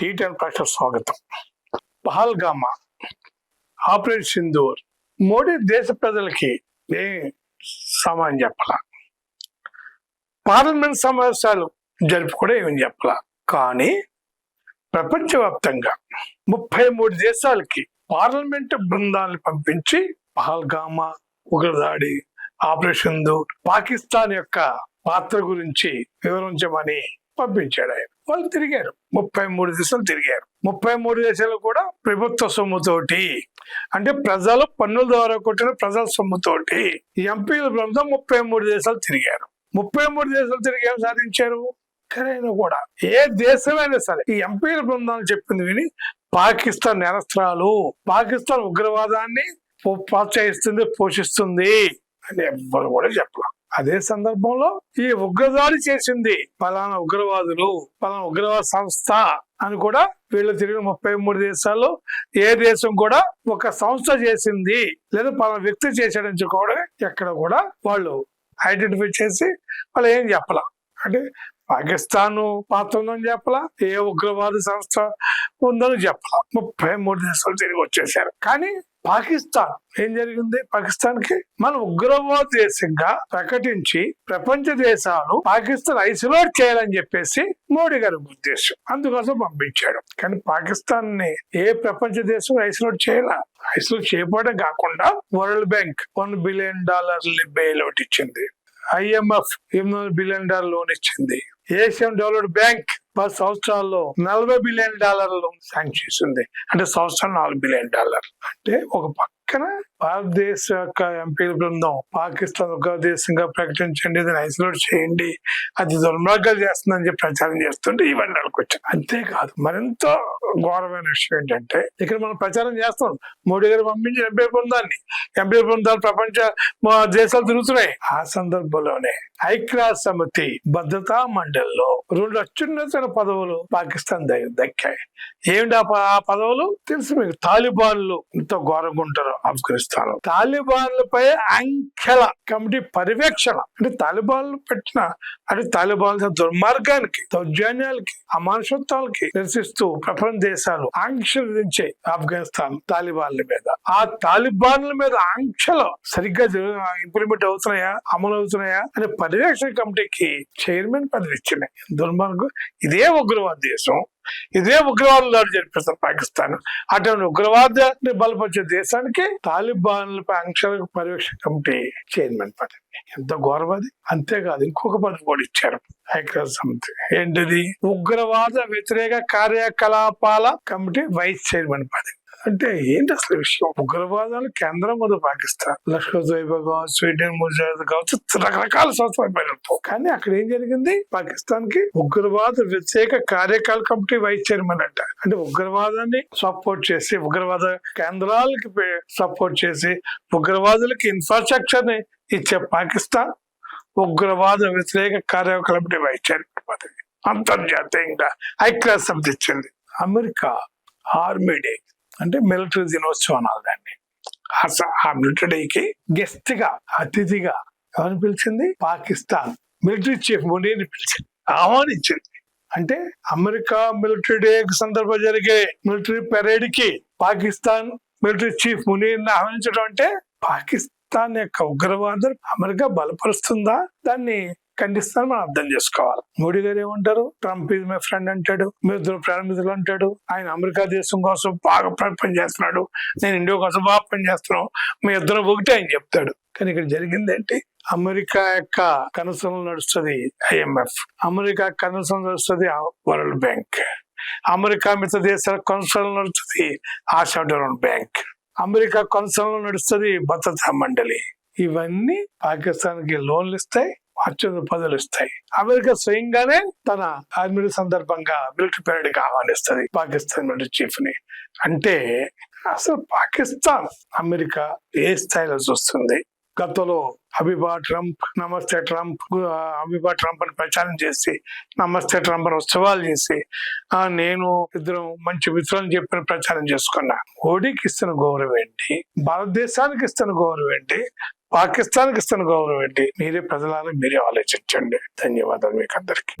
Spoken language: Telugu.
టీ టెన్ ప్రశ్న స్వాగతం. పహల్గామా ఆపరేషన్ సింధూర్ మోడీ దేశ ప్రజలకి ఏ సమానం చెప్పాల? పార్లమెంట్ సమావేశాలు జరుపు కూడా ఏమని చెప్పాల? కానీ ప్రపంచవ్యాప్తంగా ముప్పై మూడు దేశాలకి పార్లమెంట్ బృందాలను పంపించి పహల్గామా ఉగ్రదాడి ఆపరేషన్ పాకిస్తాన్ యొక్క పాత్ర గురించి వివరించమని పంపించాడు ఆయన. వాళ్ళు తిరిగారు. ముప్పై మూడు దేశాలు తిరిగారు. ముప్పై మూడు దేశాలు కూడా ప్రభుత్వ సొమ్ముతోటి అంటే ప్రజలు పన్నుల ద్వారా కొట్టిన ప్రజల సొమ్ముతోటి ఎంపీల బృందం ముప్పై మూడు దేశాలు తిరిగారు. ముప్పై మూడు దేశాలు తిరిగి ఏం సాధించారు? ఎక్కడైనా కూడా. ఏ దేశమైనా సరే ఈ ఎంపీల బృందాలు చెప్పింది విని పాకిస్తాన్ నేరస్త్రాలు పాకిస్తాన్ ఉగ్రవాదాన్ని ప్రోత్సహిస్తుంది పోషిస్తుంది అని ఎవ్వరు కూడా చెప్పలేదు అదే సందర్భంలో ఈ ఉగ్రదాడి చేసింది పలానా ఉగ్రవాదులు పలానా ఉగ్రవాద సంస్థ అని కూడా వీళ్ళు తిరిగిన ముప్పై మూడు దేశాల్లో ఏ దేశం కూడా ఒక సంస్థ చేసింది లేదా పలానా వ్యక్తి చేశాడని కూడా ఎక్కడ కూడా వాళ్ళు ఐడెంటిఫై చేసి వాళ్ళు ఏం చెప్పాల. అంటే పాకిస్తాన్ పాత్ర ఉందని చెప్పలా ఏ ఉగ్రవాద సంస్థ ఉందని చెప్పలా. ముప్పై మూడు దేశాలు తిరిగి వచ్చేసారు కానీ పాకిస్తాన్ ఏం జరిగింది? పాకిస్తాన్కి మన ఉగ్రవాద దేశంగా ప్రకటించి ప్రపంచ దేశాలు పాకిస్తాన్ ఐసోలేట్ చేయాలని చెప్పేసి మోడీ గారి ఉద్దేశం. అందుకోసం పంపించాడు. కానీ పాకిస్తాన్ని ఏ ప్రపంచ దేశం ఐసోలేట్ చేయాల? ఐసోలేట్ చేయబడడం కాకుండా World Bank one billion dollar bail out ఇచ్చింది. ఐఎంఎఫ్ ఎనిమిది బిలియన్ డాలర్ లోన్ ఇచ్చింది. ఏషియన్ డెవలప్డ్ బ్యాంక్ పది సంవత్సరాల్లో నలభై బిలియన్ డాలర్ లోన్ శాంక్షన్ చేసింది. అంటే సంవత్సరం నాలుగు బిలియన్ డాలర్ అంటే ఒక పక్క పక్కన భారతదేశ యొక్క ఎంపీల బృందం పాకిస్తాన్ ఒక దేశంగా ప్రకటించండి దీన్ని ఐసోలేట్ చేయండి అది దుర్మార్గాలు చేస్తుందని చెప్పి ప్రచారం చేస్తుంటే ఇవన్నీ వచ్చాయి అంతేకాదు మరింత ఘోరమైన విషయం ఏంటంటే ఇక్కడ మనం ప్రచారం చేస్తాం మోడీ గారు పంపించిన ఎంపీ బృందాన్ని. ఎంపీ బృందాలు ప్రపంచ దేశాలు తిరుగుతున్నాయి. ఆ సందర్భంలోనే ఐక్యరాజ్య సమితి భద్రతా మండలిలో రెండు అత్యున్నతమైన పదవులు పాకిస్తాన్ దగ్గర దక్కాయి. ఏమిటి ఆ పదవులు? తెలుసు మీకు తాలిబాన్లు ఎంతో ఘోరంగా ఉంటారు. ఆఫ్ఘనిస్తాన్ తాలిబాన్లపై అంకెల కమిటీ పర్యవేక్షణ. అంటే తాలిబాన్లు పెట్టిన అంటే తాలిబాన్ దుర్మార్గానికి దౌర్జన్యాలకి అమానుషత్వాలకి నిరసిస్తూ ప్రపంచ దేశాలు ఆంక్షలు విధించే ఆఫ్ఘనిస్తాన్ తాలిబాన్ల మీద. ఆ తాలిబాన్ల మీద ఆంక్షలు సరిగ్గా ఇంప్లిమెంట్ అవుతున్నాయా అమలు అవుతున్నాయా అనే పర్యవేక్షణ కమిటీకి చైర్మన్ పదవి ఇచ్చినాయి దుర్మార్గం. ఇదే ఉగ్రవాద దేశం. ఇదే ఉగ్రవాదులు దాడి జరిపిస్తారు పాకిస్తాన్. అటువంటి ఉగ్రవాదాన్ని బలపరిచే దేశానికి తాలిబాన్లపై ఆంక్షల పర్యవేక్షణ కమిటీ చైర్మన్ పదవి. ఎంత గౌరవది అంతేకాదు ఇంకొక పదవి కూడా ఇచ్చారు ఐక్యరాజ్య సమితి. ఏంటిది? ఉగ్రవాద వ్యతిరేక కార్యకలాపాల కమిటీ వైస్ చైర్మన్ పదవి. అంటే ఏంటి అసలు విషయం? ఉగ్రవాదాలు కేంద్రం ఉంది పాకిస్తాన్. లష్కర్ తోయిబా కావచ్చు స్వీడన్ ముజాహిద్ కావచ్చు రకరకాల సంస్థలు పేరుతో కానీ అక్కడ ఏం జరిగింది? పాకిస్తాన్కి ఉగ్రవాద వ్యతిరేక కార్యకాల కమిటీ వైస్ చైర్మన్ అంట. అంటే ఉగ్రవాదాన్ని సపోర్ట్ చేసి ఉగ్రవాద కేంద్రాలకి సపోర్ట్ చేసి ఉగ్రవాదులకి ఇన్ఫ్రాస్ట్రక్చర్ని ఇచ్చే పాకిస్తాన్ ఉగ్రవాద వ్యతిరేక కార్యకలాపటి వైస్ చైర్మన్ పదవి. అంతర్జాతీయంగా ఐక్యరాజ్య సమితి ఇచ్చింది. అమెరికా ఆర్మీ డే అంటే మిలిటరీ దినోత్సవం అనాలి దాన్ని ఆ స- మిలిటరీ డేకి గెస్ట్గా అతిథిగా ఎవరిని పిలిచింది? పాకిస్తాన్. మిలిటరీ చీఫ్ మోడీని పిలిచింది. ఆహ్వానించింది. అంటే అమెరికా మిలిటరీ డే సందర్భంగా జరిగే మిలిటరీ పెరేడ్కి పాకిస్తాన్ మిలిటరీ చీఫ్ మునీర్ని ఆహ్వానించడం అంటే పాకిస్తాన్ యొక్క ఉగ్రవాదం అమెరికా బలపరుస్తుందా? దాన్ని ఖండిస్తాను మనం అర్థం చేసుకోవాలి. మోడీ గారు ఏమంటారు? ట్రంప్ ఇది మై ఫ్రెండ్ అంటాడు. మీ ఇద్దరు ప్రారంభితులు అంటాడు. ఆయన అమెరికా దేశం కోసం బాగా పనిచేస్తున్నాడు చేస్తున్నాడు. నేను ఇండియా కోసం బాగా పని చేస్తున్నాను. మీ ఇద్దరు ఒకటే ఆయన చెప్తాడు. కానీ ఇక్కడ జరిగింది ఏంటి? అమెరికా యొక్క కనసలు నడుస్తుంది ఐఎంఎఫ్ అమెరికా కనసలు నడుస్తుంది వరల్డ్ బ్యాంక్. అమెరికా మిగతా దేశాల కొనసాగం నడుస్తుంది ఆశా డెవలప్మెంట్ బ్యాంక్. అమెరికా కొనసాగంలో నడుస్తుంది భద్రతా మండలి. ఇవన్నీ పాకిస్తాన్కి లోన్లు ఇస్తాయి అత్యంత పదవులు ఇస్తాయి. అమెరికా స్వయంగానే తన ఆర్మీ సందర్భంగా మిలిటరీ పెరేడ్కి ఆహ్వానిస్తుంది పాకిస్తాన్ మిలిటరీ చీఫ్ని అంటే అసలు పాకిస్తాన్ అమెరికా ఏ స్థాయిలో చూస్తుంది? గతంలో అబిబా ట్రంప్ నమస్తే ట్రంప్ అభిబా అబిబా ట్రంప్ అని ప్రచారం చేసి నమస్తే ట్రంప్ అని ఉత్సవాలు చేసి నేను ఇద్దరం మంచి మిత్రులను చెప్పిన ప్రచారం చేసుకున్నా. మోడీకి ఇస్తున్న గౌరవం ఏంటి? భారతదేశానికి ఇస్తున్న గౌరవం ఏంటి? పాకిస్తాన్కి ఇస్తున్న గౌరవం ఏంటి? మీరే ప్రజలను మీరే ఆలోచించండి. ధన్యవాదాలు మీకు అందరికి